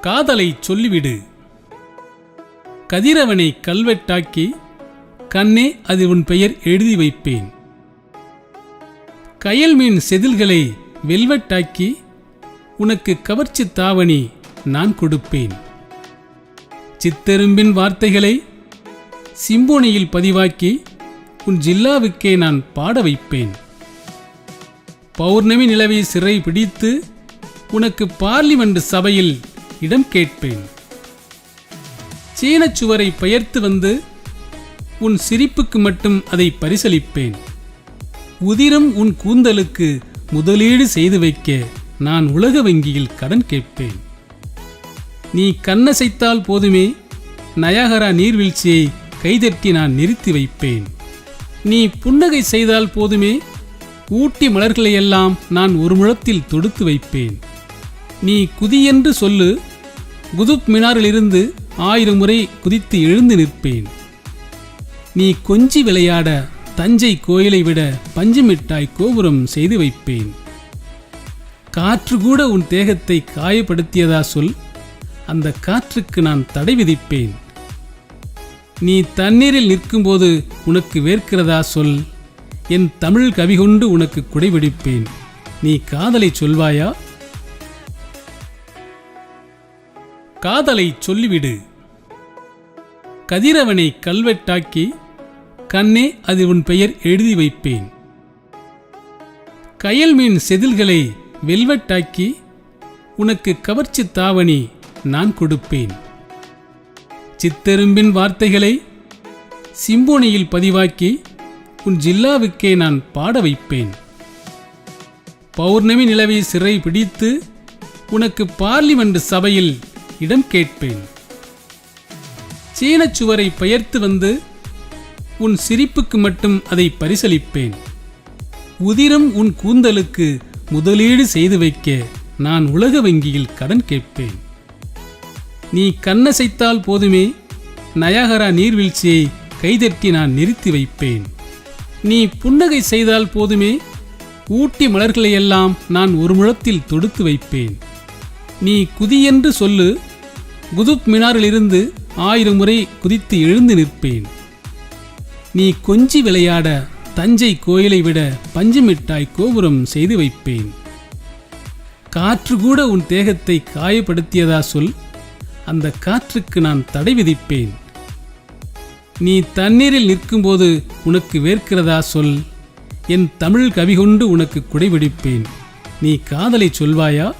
காதலை சொல்லிவிடு. கதிரவனை கல்வெட்டாக்கி கண்ணே அது உன் பெயர் எழுதி வைப்பேன். கயல் மீன் செதில்களை வெல்வெட்டாக்கி உனக்கு கவர்ச்சி தாவணி நான் கொடுப்பேன். சித்தெரும்பின் வார்த்தைகளை சிம்போனியில் பதிவாக்கி உன் ஜில்லாவுக்கே நான் பாட வைப்பேன். பௌர்ணமி நிலவை சிறை பிடித்து உனக்கு பார்லிமெண்ட் சபையில் இடம் கேட்பேன். சீனச் சுவரை பெயர்த்து வந்து உன் சிரிப்புக்கு மட்டும் அதை பரிசளிப்பேன். உதிரம் உன் கூந்தலுக்கு முதலீடு செய்து வைக்க நான் உலக வங்கியில் கடன் கேட்பேன். நீ கண்ணசைத்தால் போதுமே நயாகரா நீர்வீழ்ச்சியை கைதட்டி நான் நிறுத்தி வைப்பேன். நீ புன்னகை செய்தால் போதுமே ஊட்டி மலர்களையெல்லாம் நான் ஒரு முழத்தில் தொடுத்து வைப்பேன். நீ குதியென்று சொல்லு குதுப் மினாரிலிருந்து ஆயிரம் முறை குதித்து எழுந்து நிற்பேன். நீ கொஞ்சி விளையாட தஞ்சை கோயிலை விட பஞ்சமிட்டாய் கோபுரம் செய்து வைப்பேன். காற்று கூட உன் தேகத்தை காயப்படுத்தியதா சொல். அந்த காற்றுக்கு நான் தடை விதிப்பேன். நீ தண்ணீரில் நிற்கும்போது உனக்கு வேர்க்கிறதா சொல். என் தமிழ் கவி கொண்டு உனக்கு குடைபிடிப்பேன். நீ காதலை சொல்வாயா? காதலை சொல்லிவிடு. கதிரவனை கல்வெட்டாக்கி கண்ணே அது உன் பெயர் எழுதி வைப்பேன். கயல் மீன் செதில்களை வெல்வெட்டாக்கி உனக்கு கவர்ச்சி தாவணி நான் கொடுப்பேன். சித்தெரும்பின் வார்த்தைகளை சிம்போனியில் பதிவாக்கி உன் ஜில்லாவுக்கே நான் பாட வைப்பேன். பௌர்ணமி நிலவை சிறை பிடித்து உனக்கு பார்லிமெண்ட் சபையில் இடம் கேட்பேன். சீனச் சுவரை பெயர்த்து வந்து உன் சிரிப்புக்கு மட்டும் அதை பரிசளிப்பேன். உதிரம் உன் கூந்தலுக்கு முதலீடு செய்து வைக்க நான் உலக வங்கியில் கடன் கேட்பேன். நீ கண்ணசைத்தால் போதுமே நயாகரா நீர்வீழ்ச்சியை கைதட்டி நான் நிறுத்தி வைப்பேன். நீ புன்னகை செய்தால் போதுமே ஊட்டி மலர்களையெல்லாம் நான் ஒரு முழத்தில் தொடுத்து வைப்பேன். நீ குதியென்று சொல்லு குதுப் மினாரிலிருந்து ஆயிரம் முறை குதித்து எழுந்து நிற்பேன். நீ கொஞ்சி விளையாட தஞ்சை கோயிலை விட பஞ்சமிட்டாய் கோபுரம் செய்து வைப்பேன். காற்று கூட உன் தேகத்தை காயப்படுத்தியதா சொல். அந்த காற்றுக்கு நான் தடை விதிப்பேன். நீ தண்ணீரில் நிற்கும்போது உனக்கு வேர்க்கிறதா சொல். என் தமிழ் கவி கொண்டு உனக்கு குடைபிடிப்பேன். நீ காதலை சொல்வாயா?